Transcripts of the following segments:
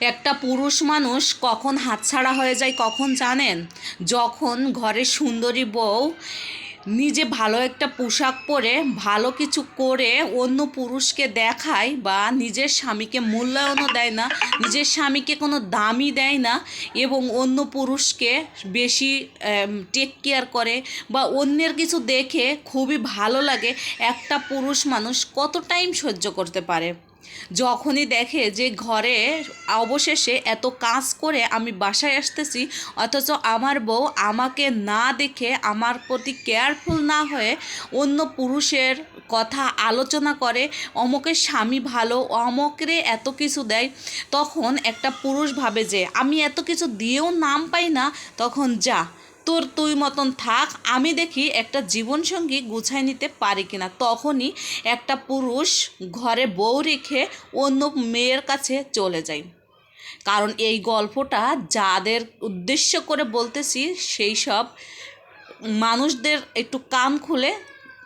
একটা পুরুষ মানুষ কখন হাতছাড়া হয়ে যায় কখন জানেন? যখন ঘরের সুন্দরী বউ নিজে ভালো একটা পোশাক পরে ভালো কিছু করে অন্য পুরুষকে দেখায় বা নিজের স্বামীকে মূল্যায়নও দেয় না, নিজের স্বামীকে কোনো দামই দেয় না এবং অন্য পুরুষকে বেশি টেক কেয়ার করে বা অন্যের কিছু দেখে খুবই ভালো লাগে। একটা পুরুষ মানুষ কত টাইম সহ্য করতে পারে? যখনই দেখে যে ঘরে অবশেষে এত কাজ করে আমি বাসায় আসতেছি, অথচ আমার বউ আমাকে না দেখে আমার প্রতি কেয়ারফুল না হয়ে অন্য পুরুষের কথা আলোচনা করে, অমকের স্বামী ভালো, অমকরে এত কিছু দেয়, তখন একটা পুরুষ ভাবে যে, আমি এত কিছু দিয়েও নাম পাই না, তখন যা। তোর তুই মতন থাক, আমি দেখি একটা জীবনসঙ্গী গুছাই নিতে পারি কিনা। তখনই একটা পুরুষ ঘরে বউ রেখে অন্য মেয়ের কাছে চলে যায়। কারণ এই গল্পটা যাদের উদ্দেশ্য করে বলতেছি, সেই সব মানুষদের একটু কান খুলে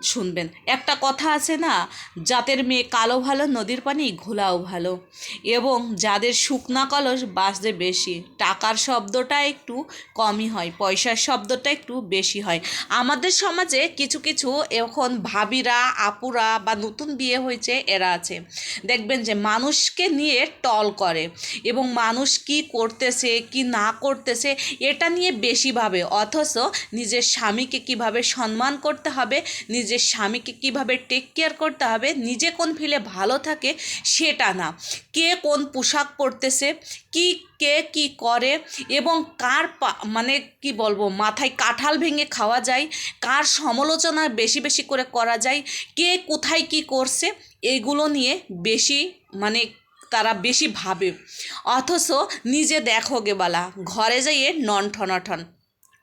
শুনবেন। একটা কথা আছে না জাতের মেয়ে কালো ভালো, নদীর পানি ঘোলাও ভালো। এবং যাদের শুকনা কলস বাসবে বেশি, টাকার শব্দটা একটু কমই হয়, পয়সার শব্দটা একটু বেশি হয়। আমাদের সমাজে কিছু কিছু এখন ভাবিরা, আপুরা বা নতুন বিয়ে হয়েছে, এরা আছে। দেখবেন যে মানুষকে নিয়ে টল করে এবং মানুষ কি করতেছে, কি না করতেছে, এটা নিয়ে বেশি ভাবে। অথচ নিজের স্বামীকে কীভাবে সম্মান করতে হবে, নিজের স্বামীকে কীভাবে টেক কেয়ার করতে হবে, নিজে কোন ফিলে ভালো থাকে সেটা না। কে কোন পোশাক পরতেছে, কি কে কি করে এবং কার মানে কি বলব, মাথায় কাঁঠাল ভেঙে খাওয়া যায়, কার সমালোচনা বেশি বেশি করে করা যায়, কে কোথায় কি করছে এইগুলো নিয়ে বেশি মানে তারা বেশি ভাবে। অথচ নিজে দেখো গেবালা ঘরে যাইয়ে নন ঠনাঠন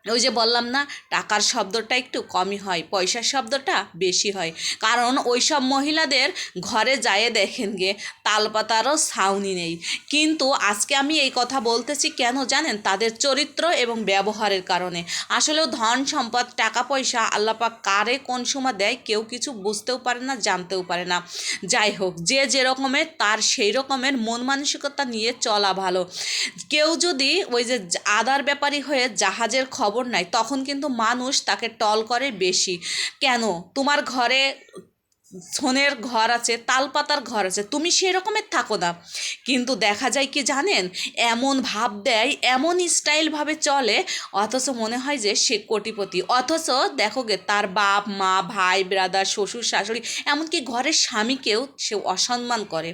ওই যে বললাম না, টাকার শব্দটা একটু কমই হয়, পয়সার শব্দটা বেশি হয়। কারণ ওই সব মহিলাদের ঘরে যায় দেখেন গে, তালপাতারও ছাউনি নেই। কিন্তু আজকে আমি এই কথা বলতেছি কেন জানেন? তাদের চরিত্র এবং ব্যবহারের কারণে। আসলেও ধন সম্পদ, টাকা পয়সা আল্লাপাক কারে কোন সময় দেয় কেউ কিছু বুঝতেও পারে না, জানতেও পারে না। যাই হোক, যে যে রকমের তার সেই রকমের মন মানসিকতা নিয়ে চলা ভালো। কেউ যদি ওই যে আদার ব্যাপারী হয়ে জাহাজের খবর নাই তখন কিন্তু মানুষ তাকে টল করে বেশি। কেন? তোমার ঘরে সোনের ঘর আছে, তালপাতার ঘর আছে, তুমি সেরকমের থাকো না। কিন্তু দেখা যায় কি জানেন, এমন ভাব দেয়, এমন স্টাইলভাবে চলে, অথচ মনে হয় যে সে কোটিপতি। অথচ দেখো গে, তার বাপ, মা, ভাই ব্রাদার শ্বশুর, শাশুড়ি, এমনকি ঘরের স্বামীকেও সে অসম্মান করে।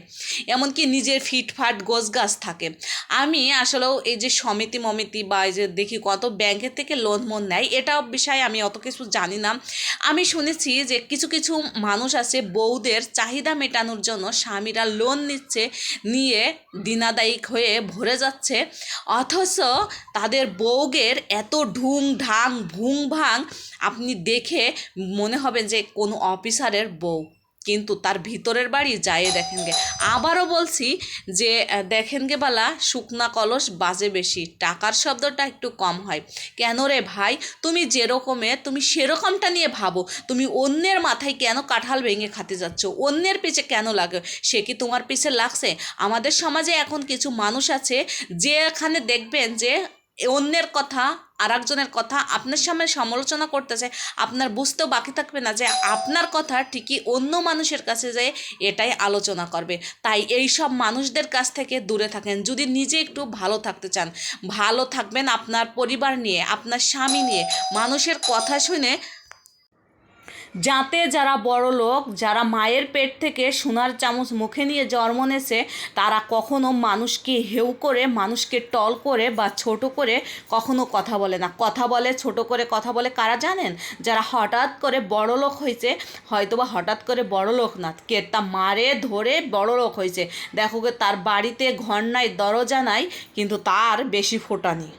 এমনকি নিজের ফিটফাট গোছগাছ থাকে। আমি আসলেও এই যে সমিতি মমিতি বা এই যে দেখি কত ব্যাংকের থেকে লোন মোন নেয় এটা বিষয়ে আমি অত কিছু জানি না। আমি শুনেছি যে কিছু কিছু মানুষ আছে বউদের চাহিদা মেটানোর জন্য স্বামীরা লোন নিচ্ছে, নিয়ে দিনাদায়িক হয়ে ভরে যাচ্ছে। অথচ তাদের বউগের এত ঢুং ঢাং ভুং ভাং আপনি দেখে মনে হবে যে কোনো অফিসারের বউ। কিন্তু তার ভিতরের বাড়ি যায় দেখেন গে। আবারও বলছি যে দেখেন গে বালা, শুকনা কলস বাজে বেশি, টাকার শব্দটা একটু কম হয়। কেন রে ভাই? তুমি যেরকমের তুমি সেরকমটা নিয়ে ভাবো। তুমি অন্যের মাথায় কেন কাঁঠাল ভেঙে খাতে যাচ্ছ? অন্যের পিছে কেন লাগে? সে কি তোমার পিছে লাগছে? আমাদের সমাজে এখন কিছু মানুষ আছে, যে এখানে দেখবেন যে অন্যের কথা আর একজনের কথা আপনার সামনে সমালোচনা করতেছে, আপনার বুঝতেও বাকি থাকবে না যে আপনার কথা ঠিকই অন্য মানুষের কাছে যে এটাই আলোচনা করবে। তাই এই সব মানুষদের কাছ থেকে দূরে থাকেন। যদি নিজে একটু ভালো থাকতে চান, ভালো থাকবেন আপনার পরিবার নিয়ে, আপনার স্বামী নিয়ে, মানুষের কথা শুনে যাতে যারা বড় লোক, যারা মায়ের পেট থেকে সোনার চামচ মুখে নিয়ে জন্ম নেছে, তারা কখনো মানুষকে হেউ করে, মানুষকে টল করে বা ছোট করে কখনো কথা বলে না। কথা বলে, ছোট করে কথা বলে কারা জানেন? যারা হঠাৎ করে বড় লোক হয়েছে হয়তো বা হঠাৎ করে বড় লোক না কে তা মারে ধরে বড় লোক হয়েছে দেখো তার বাড়িতে ঘর নাই, দরজা নাই, কিন্তু তার বেশি ফোটা নেই